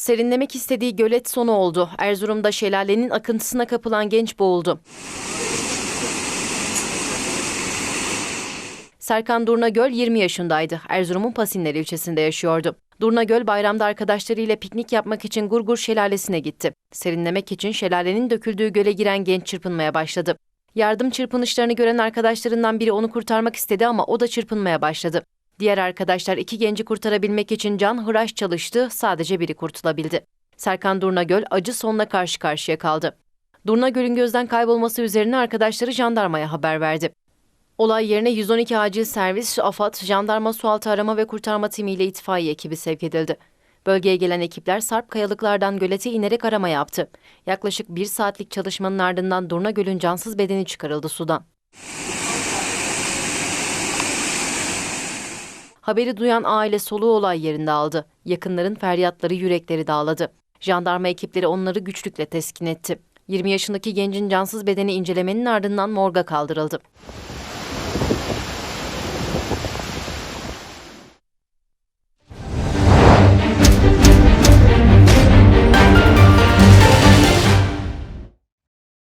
Serinlemek istediği gölet sonu oldu. Erzurum'da şelalenin akıntısına kapılan genç boğuldu. Serkan Durnagöl 20 yaşındaydı. Erzurum'un Pasinler ilçesinde yaşıyordu. Durnagöl bayramda arkadaşlarıyla piknik yapmak için Gurgur Şelalesi'ne gitti. Serinlemek için şelalenin döküldüğü göle giren genç çırpınmaya başladı. Yardım çırpınışlarını gören arkadaşlarından biri onu kurtarmak istedi ama o da çırpınmaya başladı. Diğer arkadaşlar iki genci kurtarabilmek için can hıraş çalıştı, sadece biri kurtulabildi. Serkan Durnagöl acı sonla karşı karşıya kaldı. Durnagöl'ün gözden kaybolması üzerine arkadaşları jandarmaya haber verdi. Olay yerine 112 acil servis, AFAD, jandarma sualtı arama ve kurtarma timiyle itfaiye ekibi sevk edildi. Bölgeye gelen ekipler Sarp kayalıklardan gölete inerek arama yaptı. Yaklaşık bir saatlik çalışmanın ardından Durnagöl'ün cansız bedeni çıkarıldı sudan. Haberi duyan aile soluğu olay yerinde aldı. Yakınların feryatları yürekleri dağladı. Jandarma ekipleri onları güçlükle teskin etti. 20 yaşındaki gencin cansız bedeni incelemenin ardından morga kaldırıldı.